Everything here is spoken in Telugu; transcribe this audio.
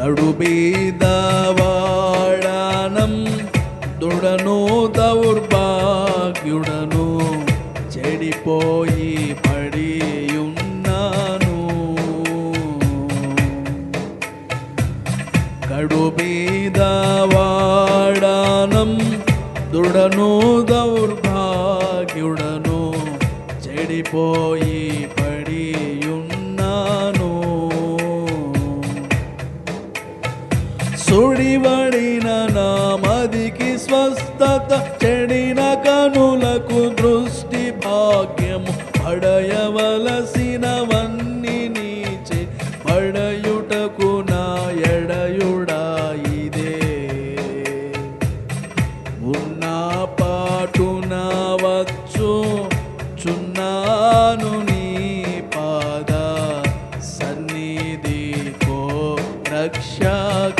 కడుబీదవాడానం దుడను దౌర్భాగ్యుడను చెడిపోయి పడి ఉన్నాను కడుబీదవాడానం దుడను దౌర్భాగ్యుడను సుడివడిన నామదికి స్వస్థత చెడిన కనులకు దృష్టి భాగ్యము. పడయవలసినవన్నీ నీచే పడయుటకు నా ఎడయుడా ఇదే. ఉన్న పాటున వచ్చు చున్నాను నీ పాద. సన్నిధికో రక్షక